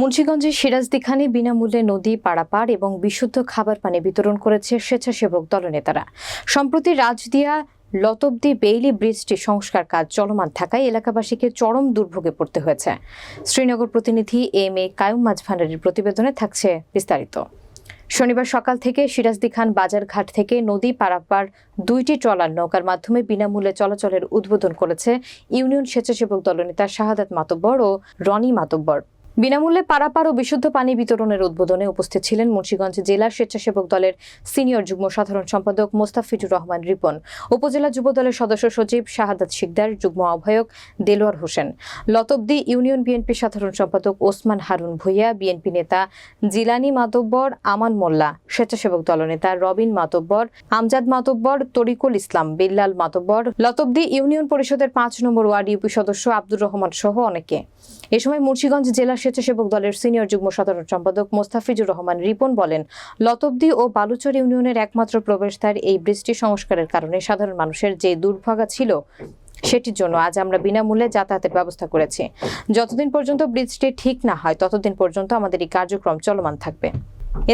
মুন্সিগঞ্জের সিরাজদিখানে বিনামূল্যে নদী, পারাপার এবং বিশুদ্ধ খাবার পানি বিতরণ করেছে স্বেচ্ছাসেবক দলনেতারা। সম্প্রতি রাজদিয়া, লতবদি, বেইলি ব্রিজটি সংস্কার কাজ চলমান থাকায় এলাকাবাসীকে চরম দুর্ভোগে পড়তে হয়েছে। শ্রীনগর প্রতিনিধি এম এ কায়ুম মাঝভান্ডারির প্রতিবেদনে থাকছে বিস্তারিত। শনিবার সকাল থেকে সিরাজদি খান বাজারঘাট থেকে নদী, পারাপার দুইটি ট্রলার নৌকার মাধ্যমে বিনামূল্যে চলাচলের উদ্বোধন করেছে ইউনিয়ন স্বেচ্ছাসেবক দলনেতা শাহাদাত মাতব্বর ও রনি মাতব্বর। বিনামূল্যে পারাপার ও বিশুদ্ধ পানি বিতরণের উদ্বোধনে উপস্থিত ছিলেন মুন্সিগঞ্জ জেলা স্বেচ্ছাসেবক দলের সিনিয়র যুগ্ম সাধারণ সম্পাদক মোস্তাফিজুর রহমান রিপন, উপজেলা যুব দলের সদস্য সচিব শাহাদাত শিকদার, যুগ্ম আহ্বায়ক দেলোয়ার হোসেন, লতবদি ইউনিয়ন বিএনপি সাধারণ সম্পাদক ওসমান হারুন ভুইয়া, বিএনপি নেতা জিলানি মাতব্বর, আমান মোল্লা, স্বেচ্ছাসেবক দলনেতা রবিন মাতব্বর, আমজাদ মাতব্বর, তরিকুল ইসলাম, বিল্লাল মাতব্বর, লতবদি ইউনিয়ন পরিষদের পাঁচ নম্বর ওয়ার্ড ইউপি সদস্য আব্দুর রহমান সহ অনেকে। এ সময় মুন্সিগঞ্জ জেলা স্বেচ্ছাসেবক দলের সিনিয়র যুগ্ম সাধারণ সম্পাদক মোস্তাফিজুর রহমান রিপন বলেন, লতবদি ও বালুচর ইউনিয়নের একমাত্র প্রবেশদ্বার এই বৃষ্টি সংস্কারের কারণে সাধারণ মানুষের যে দুর্ভাগা ছিল সেটির জন্য আজ আমরা বিনামূল্যে যাতায়াতের ব্যবস্থা করেছি। যতদিন পর্যন্ত ব্রিজটি ঠিক না হয়, ততদিন পর্যন্ত আমাদের এই কার্যক্রম চলমান থাকবে।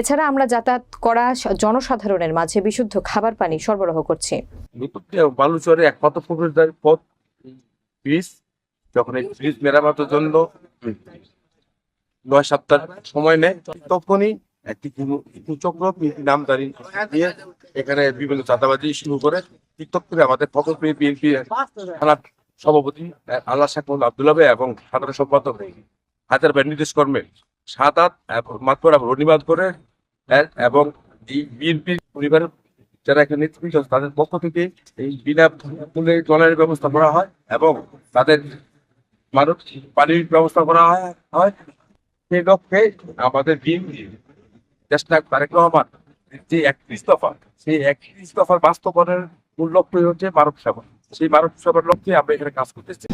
এছাড়া আমরা যাতায়াত করা জনসাধারণের মাঝে বিশুদ্ধ খাবার পানি সরবরাহ করছি। বালুচরে একমাত্র প্রবেশদ্বার পথ ব্রিজ, যখন এই ব্রিজ মেরামতের জন্য নয় সপ্তাহ সময় নেয়। তখনই একটি চক্র নামদারি দিয়ে এখানে বিভিন্ন চাঁদাবাজি শুরু করে টিকটক করে আমাদের ফটো বিএনপি থানার সভাপতি আল্লাহ শেখ আবদুল্লাহ এবং সাধারণ সম্পাদক ভাই নির্দেশ কর্মে সাদাত মাতপুর এবং রনিবাদ করে এবং এই বিএনপি পরিবারের যারা এখানে নেতৃত্ব তাদের পক্ষ থেকে এই বিনা মূল্যে জলের ব্যবস্থা করা হয় এবং তাদের মানুষ পানির ব্যবস্থা করা হয়। সেই লক্ষ্যে আমাদের বিএনপি চেষ্টা তারেক রহমান, যে একত্রিশ দফা সেই একত্রিশ দফার বাস্তবায়নের মূল লক্ষ্যই হচ্ছে মানব সেবা সেই মানব সেবার লক্ষ্যে আমরা এখানে কাজ করতেছি।